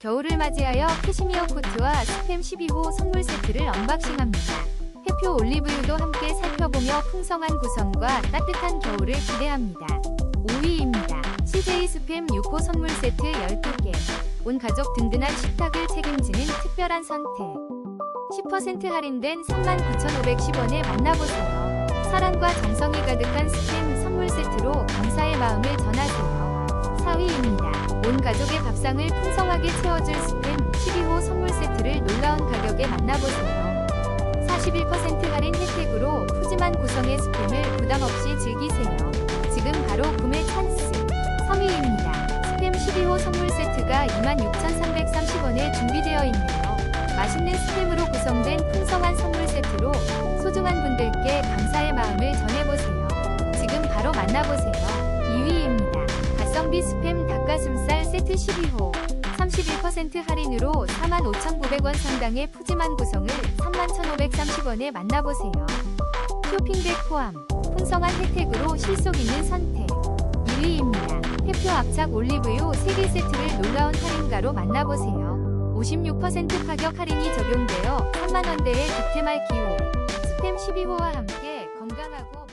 겨울을 맞이하여 캐시미어 코트와 스팸 12호 선물 세트를 언박싱합니다. 해표 올리브유도 함께 살펴보며 풍성한 구성과 따뜻한 겨울을 기대합니다. 5위입니다. CJ 스팸 6호 선물 세트 12개. 온 가족 든든한 식탁을 책임지는 특별한 선택. 10% 할인된 39,510원에 만나보세요. 사랑과 정성이 가득한 스팸 온 가족의 밥상을 풍성하게 채워줄 스팸 12호 선물 세트를 놀라운 가격에 만나보세요. 41% 할인 혜택으로 푸짐한 구성의 스팸을 부담없이 즐기세요. 지금 바로 구매 찬스. 3위입니다. 스팸 12호 선물 세트가 26,330원에 준비되어 있네요. 맛있는 스팸으로 구성된 풍성한 선물 세트로 소중한 분들께 감사의 마음을 전해보세요. 지금 바로 만나보세요. 2위입니다. 가성비 스팸 닭가슴살 세트 12호 31% 할인으로 45,900원 상당의 푸짐한 구성을 31,530원에 만나보세요. 쇼핑백 포함 풍성한 혜택으로 실속 있는 선택 1위입니다. 해표 압착 올리브유 3개 세트를 놀라운 할인가로 만나보세요. 56% 가격 할인이 적용되어 3만원대의 득템할 기회 스팸 12호와 함께 건강하고